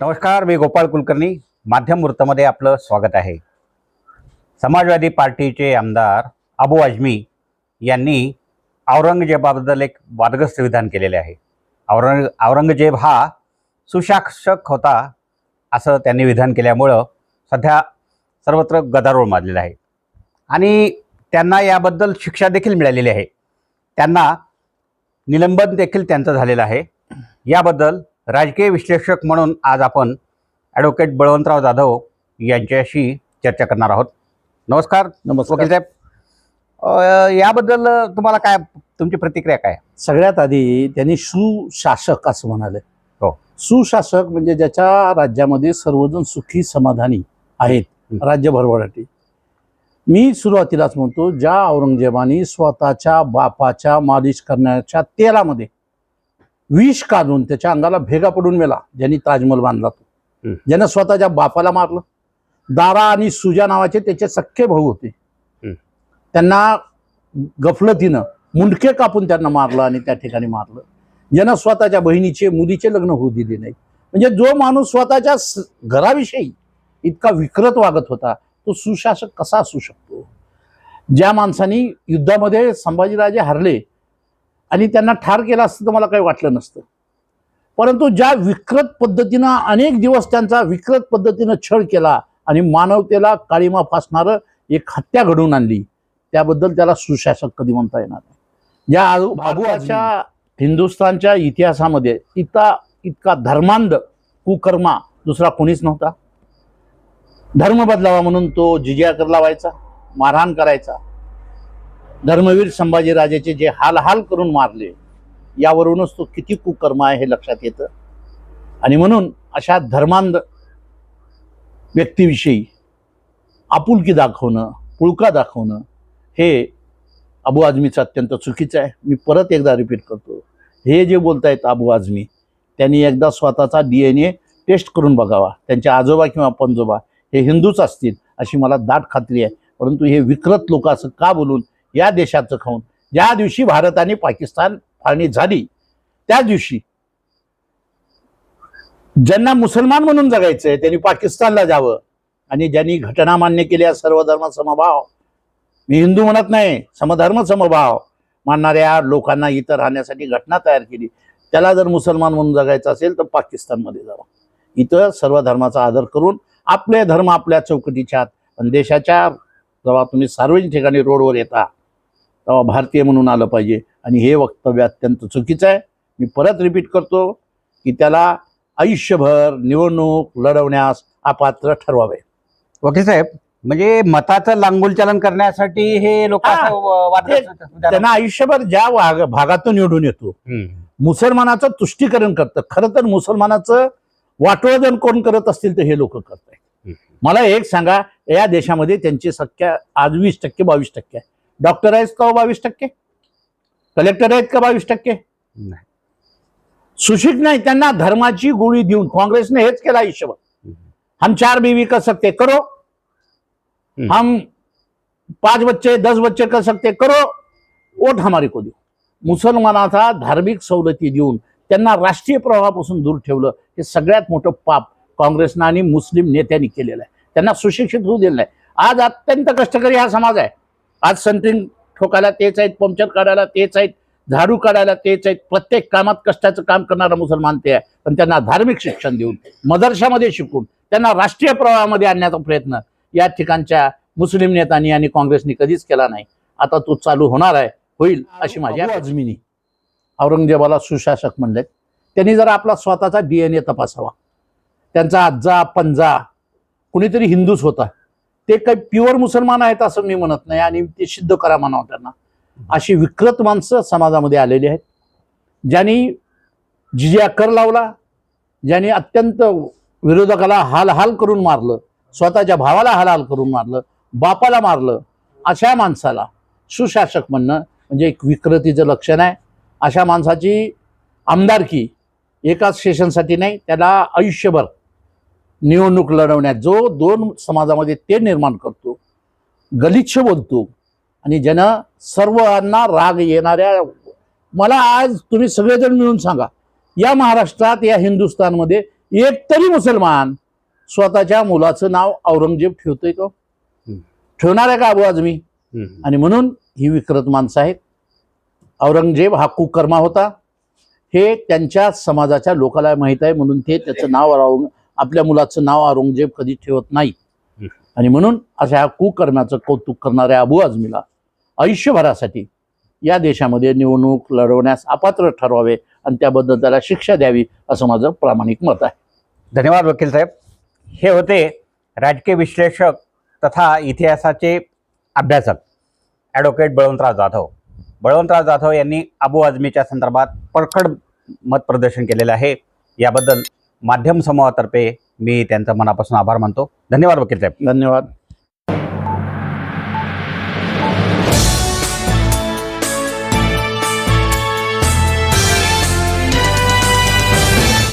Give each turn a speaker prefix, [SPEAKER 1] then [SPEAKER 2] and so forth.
[SPEAKER 1] नमस्कार मी गोपाळ कुलकर्णी. माध्यम वृत्तमध्ये आपलं स्वागत आहे. समाजवादी पार्टीचे आमदार अबू आजमी यांनी औरंगजेबाबद्दल एक वादग्रस्त विधान केलेले आहे. औरंग औरंगजेब हा सुशासक होता असं त्यांनी विधान केल्यामुळं सध्या सर्वत्र गदारोळ माजलेला आहे. आणि त्यांना याबद्दल शिक्षा देखील मिळालेली आहे. त्यांना निलंबन देखील त्यांचं झालेलं आहे. याबद्दल राजकीय विश्लेषक म्हणून आज आपण ॲडव्होकेट बळवंतराव जाधव यांच्याशी चर्चा करणार आहोत. नमस्कार
[SPEAKER 2] नमस्कार.
[SPEAKER 1] वकील साहेब. याबद्दल तुम्हाला काय तुमची प्रतिक्रिया काय?
[SPEAKER 2] सगळ्यात आधी त्यांनी सुशासक असं म्हणाले.
[SPEAKER 1] हो.
[SPEAKER 2] सुशासक म्हणजे ज्याच्या राज्यामध्ये सर्वजण सुखी समाधानी आहेत. राज्य भरभराटी. मी सुरुवातीलाच म्हणतो ज्या औरंगजेबाने स्वतःच्या बापाच्या मालिश करण्याच्या तेलामध्ये विष काढून त्याच्या अंगाला भेगा पडून मेला ज्यांनी ताजमहल बांधला तो. ज्यानं स्वतःच्या बापाला मारलं. दारा आणि सुजा नावाचे त्याचे सख्खे भाऊ होते. त्यांना गफलतीनं मुंडके कापून त्यांना मारलं आणि त्या ठिकाणी मारलं. ज्यानं स्वतःच्या बहिणीचे मुलीचे लग्न होऊ दिले नाही. म्हणजे जो माणूस स्वतःच्या घराविषयी इतका विकृत वागत होता तो सुशासक कसा असू शकतो? ज्या माणसांनी युद्धामध्ये संभाजीराजे हरले आणि त्यांना ठार केलं असतं तर मला काही वाटलं नसतं. परंतु ज्या विकृत पद्धतीनं अनेक दिवस त्यांचा विकृत पद्धतीनं छळ केला आणि मानवतेला काळीमा फासणारं एक हत्या घडवून आणली त्याबद्दल त्याला सुशासक कधी म्हणता येणार नाही. आजू- भारताच्या हिंदुस्थानच्या इतिहासामध्ये इतका इतका धर्मांध कुकर्मा दुसरा कोणीच नव्हता. धर्म बदलावा म्हणून तो जिजिया कर लावायचा मारहाण करायचा. धर्मवीर संभाजीराजेचे जे हाल हाल करून मारले यावरूनच तो किती कुकर्म आहे हे लक्षात येतं. आणि म्हणून अशा धर्मांध व्यक्तीविषयी आपुलकी दाखवणं पुळका दाखवणं हे अबू आझमीचं अत्यंत चुकीचं आहे. मी परत एकदा रिपीट करतो. हे जे बोलतायत अबू आझमी त्यांनी एकदा स्वतःचा डी एन ए टेस्ट करून बघावा. त्यांचे आजोबा किंवा पंजोबा हे हिंदूच असतील अशी मला दाट खात्री आहे. परंतु हे विकृत लोक असं का बोलून या देशाचं खाऊन. ज्या दिवशी भारत आणि पाकिस्तान फाळणी झाली त्या दिवशी ज्यांना मुसलमान म्हणून जगायचं आहे त्यांनी पाकिस्तानला जावं. आणि ज्यांनी घटना मान्य केल्या सर्व धर्म समभाव. मी हिंदू म्हणत नाही समधर्म समभाव. मानणाऱ्या लोकांना इथं राहण्यासाठी घटना तयार केली. त्याला जर मुसलमान म्हणून जगायचं असेल तर पाकिस्तानमध्ये जावं. इथं सर्व धर्माचा आदर करून आपले धर्म आपल्या चौकटीच्या आत पण देशाच्या जेव्हा तुम्ही सार्वजनिक ठिकाणी रोडवर येता तेव्हा भारतीय म्हणून आलं पाहिजे. आणि हे वक्तव्य अत्यंत चुकीचं आहे. मी परत रिपीट करतो की त्याला आयुष्यभर निवडणूक लढवण्यास अपात्र ठरवावे.
[SPEAKER 1] वकील साहेब म्हणजे मताचं लांगुलचालन करण्यासाठी हे लोक
[SPEAKER 2] हा, ते- त्यांना आयुष्यभर ज्या भाग- भागातून निवडून येतो मुसलमानाचं तुष्टीकरण करतं. खरं तर मुसलमानाचं वाटोळजन कोण करत असतील तर हे लोक करत आहेत मला एक सांगा या देशामध्ये त्यांची संख्या आज वीस टक्के बावीस टक्के आहे. डॉक्टर आहेत का हो बावीस टक्के? कलेक्टर आहेत का बावीस टक्के? सुशिक नाही त्यांना धर्माची गोळी देऊन काँग्रेसने हेच केलं आयुष्यभर. हम चार बीवी कर सकते करो. हम पाच बच्चे दस बच्चे कर सकते करो. वोट हमारे को दो मुसलमानाचा धार्मिक सवलती देऊन त्यांना राष्ट्रीय प्रवाहापासून दूर ठेवलं हे सगळ्यात मोठं पाप काँग्रेसनं आणि मुस्लिम नेत्यांनी केलेलं आहे. त्यांना सुशिक्षित होऊ दिलं नाही. आज अत्यंत कष्टकरी हा समाज आहे. आज सेंट्रिंग ठोकायला तेच आहेत पंक्चर काढायला तेच आहेत झाडू काढायला तेच आहेत प्रत्येक कामात कष्टाचं काम करणारा मुसलमान ते आहे. पण त्यांना धार्मिक शिक्षण देऊन मदरशामध्ये शिकून त्यांना राष्ट्रीय प्रवाहामध्ये आणण्याचा प्रयत्न या ठिकाणच्या मुस्लिम नेत्यांनी आणि काँग्रेसनी कधीच केला नाही. आता तो चालू होणार आहे होईल अशी माझी आजमिनी औरंगजेबाला सुशासक म्हणलेत. त्यांनी जरा आपला स्वतःचा डी एन ए तपासावा त्यांचा आज्जा पंजा कुणीतरी हिंदूच होता. ते काही प्युअर मुसलमान आहेत असं मी म्हणत नाही आणि ते सिद्ध करा म्हणावं त्यांना. अशी विकृत माणसं समाजामध्ये आलेली आहेत. ज्यांनी जिजिया कर लावला ज्यांनी अत्यंत विरोधकाला हाल हाल करून मारलं स्वतःच्या भावाला हाल हाल करून मारलं बापाला मारलं अशा माणसाला सुशासक म्हणणं म्हणजे एक विकृतीचं लक्षण आहे. अशा माणसाची आमदारकी एकाच सेशनसाठी नाही त्याला आयुष्यभर निवडणूक लढवण्यात जो दोन समाजामध्ये ते निर्माण करतो गलिच्छ बोलतो आणि ज्यानं सर्वांना राग येणाऱ्या मला आज तुम्ही सगळेजण मिळून सांगा या महाराष्ट्रात या हिंदुस्थानमध्ये एक तरी मुसलमान स्वतःच्या मुलाचं नाव औरंगजेब ठेवतोय का. ठेवणार आहे का अबू
[SPEAKER 1] हम्म.
[SPEAKER 2] आणि म्हणून ही विकृत माणसं आहेत औरंगजेब हा कुकर्मा होता हे त्यांच्या समाजाच्या लोकांना माहीत आहे म्हणून ते त्याचं नाव आपल्या मुलाचं नाव औरंगजेब कधी ठेवत नाही. आणि म्हणून अशा ह्या कुकर्माचं कौतुक करणाऱ्या अबू आझमीला आयुष्यभरासाठी या देशामध्ये निवडणूक लढवण्यास अपात्र ठरवावे आणि त्याबद्दल त्याला शिक्षा द्यावी असं माझं प्रामाणिक मत आहे.
[SPEAKER 1] धन्यवाद वकील साहेब. हे होते राजकीय विश्लेषक तथा इतिहासाचे अभ्यासक ॲडव्होकेट बळवंतराव जाधव. बळवंतराव जाधव यांनी अबू आझमीच्या संदर्भात परखड मत प्रदर्शन केलेलं आहे. याबद्दल माध्यम समूहातर्फे मी त्यांचा मनापासून आभार मानतो. धन्यवाद वकील साहेब.
[SPEAKER 2] धन्यवाद.